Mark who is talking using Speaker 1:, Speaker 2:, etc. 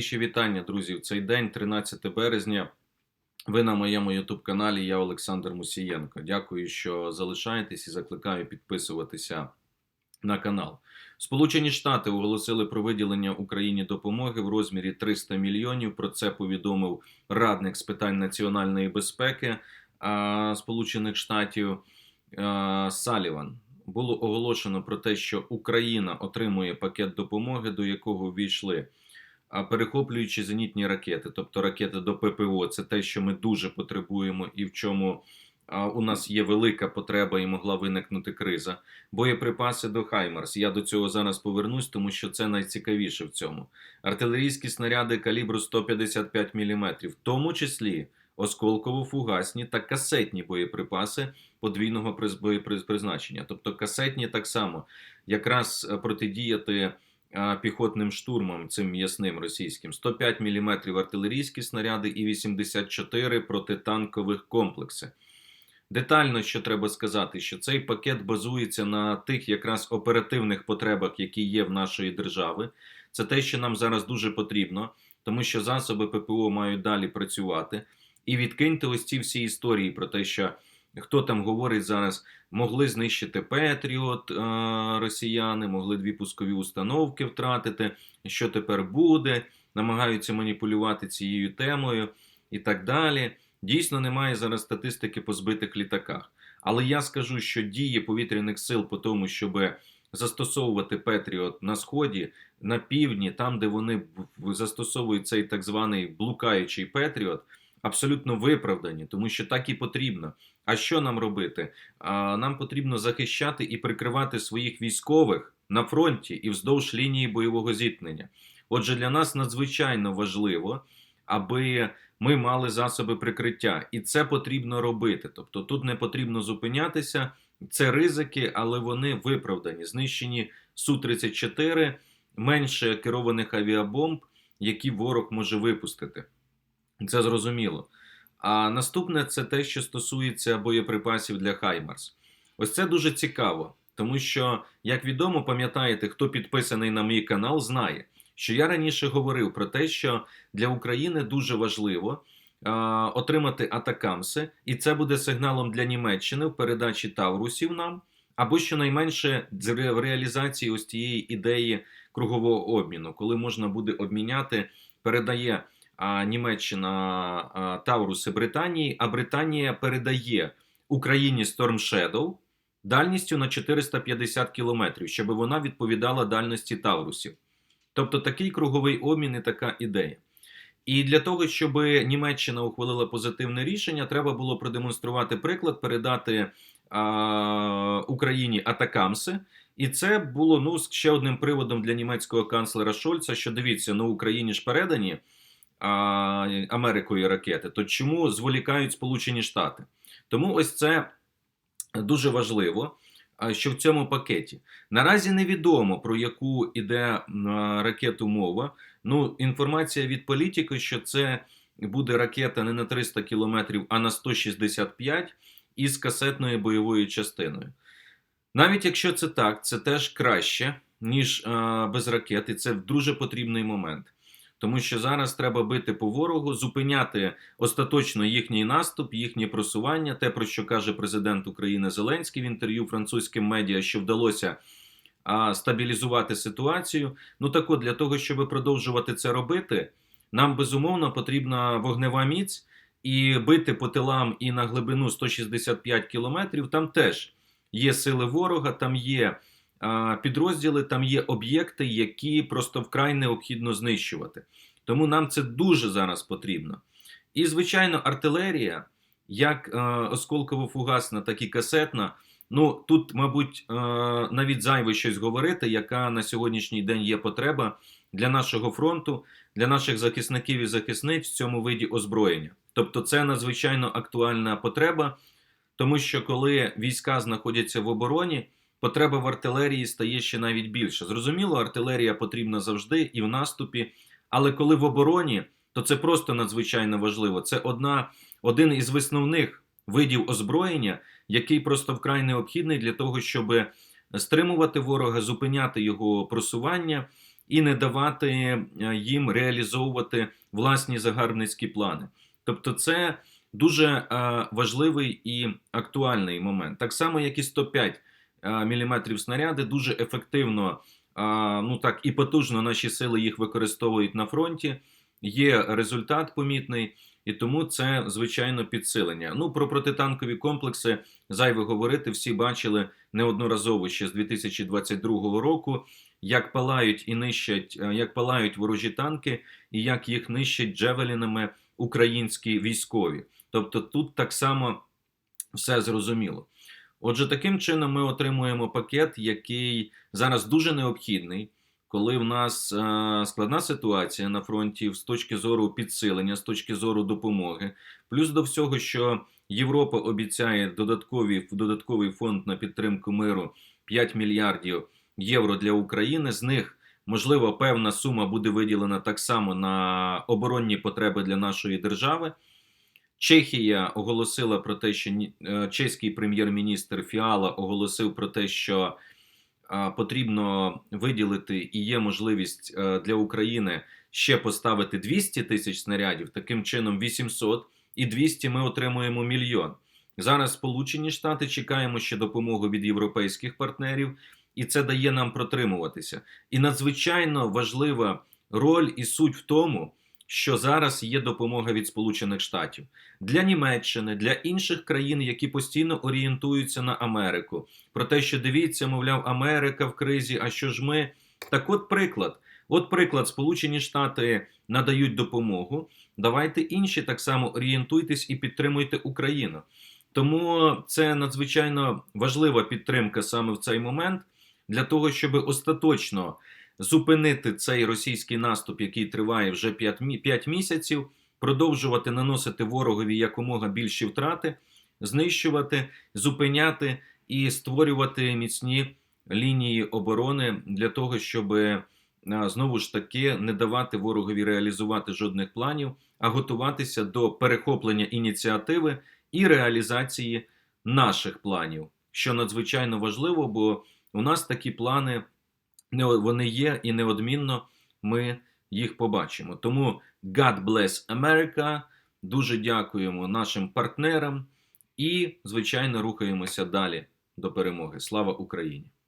Speaker 1: Ще вітання, друзі. В цей день, 13 березня. Ви на моєму youtube каналі. Я Олександр Мусієнко. Дякую, що залишаєтесь і закликаю підписуватися на канал. Сполучені Штати оголосили про виділення Україні допомоги в розмірі 300 мільйонів. Про це повідомив радник з питань національної безпеки Сполучених Штатів Саліван. Було оголошено про те, що Україна отримує пакет допомоги, до якого ввійшли перехоплюючи зенітні ракети, тобто ракети до ППО, це те, що ми дуже потребуємо, і в чому у нас є велика потреба і могла виникнути криза. Боєприпаси до Хаймарс. Я до цього зараз повернусь, тому що це найцікавіше в цьому. Артилерійські снаряди калібру 155 мм, в тому числі осколково-фугасні та касетні боєприпаси подвійного приз- призначення. Тобто касетні так само якраз е, протидіяти піхотним штурмом цим м'ясним російським 105 мм артилерійські снаряди і 84 протитанкових комплекси. Детально, що треба сказати, що цей пакет базується на тих якраз оперативних потребах, які є в нашої держави. Це те, що нам зараз дуже потрібно, тому що засоби ППО мають далі працювати. І відкиньте ось ці всі історії про те, що хто там говорить зараз, могли знищити Петріот е, росіяни, могли дві пускові установки втратити. Що тепер буде? Намагаються маніпулювати цією темою і так далі. Дійсно, немає зараз статистики по збитих літаках. Але я скажу, що дії повітряних сил по тому, щоб застосовувати Петріот на сході, на півдні, там, де вони застосовують цей так званий блукаючий Петріот, абсолютно виправдані, тому що так і потрібно. А що нам робити? Нам потрібно захищати і прикривати своїх військових на фронті і вздовж лінії бойового зіткнення. Отже, для нас надзвичайно важливо, аби ми мали засоби прикриття, і це потрібно робити. Тобто тут не потрібно зупинятися. Це ризики, але вони виправдані. Знищені Су-34, менше керованих авіабомб, які ворог може випустити. Це зрозуміло. А наступне це те, що стосується боєприпасів для Хаймарс. Ось це дуже цікаво, тому що, як відомо, пам'ятаєте, хто підписаний на мій канал, знає, що я раніше говорив про те, що для України дуже важливо а, отримати атакамси, і це буде сигналом для Німеччини в передачі Таврусів нам, або щонайменше в реалізації ось тієї ідеї кругового обміну, коли можна буде обміняти, передає Німеччина Тавруси Британії, а Британія передає Україні Storm Shadow дальністю на 450 кілометрів, щоб вона відповідала дальності Таврусів. Тобто такий круговий обмін і така ідея. І для того, щоб Німеччина ухвалила позитивне рішення, треба було продемонструвати приклад, передати а, Україні атакамси. І це було ну ще одним приводом для німецького канцлера Шольца, що дивіться, ну Україні ж передані Америкою ракети. То чому зволікають Сполучені Штати? Тому ось це дуже важливо. Що в цьому пакеті наразі невідомо про яку іде ракету мова. Ну, інформація від політики, що це буде ракета не на 300 кілометрів, а на 165 із касетною бойовою частиною. Навіть якщо це так, це теж краще, ніж без ракет, і це дуже потрібний момент. Тому що зараз треба бити по ворогу, зупиняти остаточно їхній наступ, їхнє просування. Те, про що каже президент України Зеленський в інтерв'ю французьким медіа, що вдалося а, стабілізувати ситуацію. Ну так от, для того, щоб продовжувати це робити, нам безумовно потрібна вогнева міць і бити по тилам і на глибину 165 кілометрів. Там теж є сили ворога, там є підрозділи, там є об'єкти, які просто вкрай необхідно знищувати. Тому нам це дуже зараз потрібно. І, звичайно, артилерія, як е, осколково-фугасна, так і касетна. Ну тут, мабуть, е, навіть зайве щось говорити, яка на сьогоднішній день є потреба для нашого фронту, для наших захисників і захисниць в цьому виді озброєння. Тобто, це надзвичайно актуальна потреба, тому що коли війська знаходяться в обороні, потреба в артилерії стає ще навіть більше. Зрозуміло, артилерія потрібна завжди і в наступі, але коли в обороні, то це просто надзвичайно важливо. Це одна, один із висновних видів озброєння, який просто вкрай необхідний для того, щоб стримувати ворога, зупиняти його просування і не давати е, їм реалізовувати власні загарбницькі плани. Тобто, це дуже е, важливий і актуальний момент. Так само, як і 105 мм снаряди, дуже ефективно ну так і потужно наші сили їх використовують на фронті. Є результат помітний, і тому це звичайно підсилення. Ну про протитанкові комплекси зайве говорити. Всі бачили неодноразово ще з 2022 року, як палають і нищать, е, як палають ворожі танки, і як їх нищать джевелінами українські військові. Тобто тут так само все зрозуміло. Отже, таким чином ми отримуємо пакет, який зараз дуже необхідний, коли в нас е, складна ситуація на фронті з точки зору підсилення, з точки зору допомоги. Плюс до всього, що Європа обіцяє додаткові, додатковий фонд на підтримку миру 5 мільярдів євро для України. З них можливо певна сума буде виділена так само на оборонні потреби для нашої держави. Чехія оголосила про те, що е, чеський прем'єр-міністр Фіала оголосив про те, що е, потрібно виділити і є можливість е, для України ще поставити 200 тисяч снарядів, таким чином 800, і 200 ми отримуємо мільйон. Зараз Сполучені Штати чекаємо ще допомогу від європейських партнерів, і це дає нам протримуватися. І надзвичайно важлива роль і суть в тому, що зараз є допомога від Сполучених Штатів для Німеччини, для інших країн, які постійно орієнтуються на Америку. Про те, що дивіться, мовляв, Америка в кризі. А що ж ми? Так, от приклад. От приклад, Сполучені Штати надають допомогу. Давайте інші так само орієнтуйтесь і підтримуйте Україну. Тому це надзвичайно важлива підтримка саме в цей момент для того, щоб остаточно зупинити цей російський наступ, який триває вже 5 місяців, продовжувати наносити ворогові якомога більші втрати, знищувати, зупиняти і створювати міцні лінії оборони для того, щоб знову ж таки не давати ворогові реалізувати жодних планів, а готуватися до перехоплення ініціативи і реалізації наших планів, що надзвичайно важливо, бо у нас такі плани вони є, і неодмінно ми їх побачимо. Тому God bless America. Дуже дякуємо нашим партнерам і, звичайно, рухаємося далі до перемоги. Слава Україні!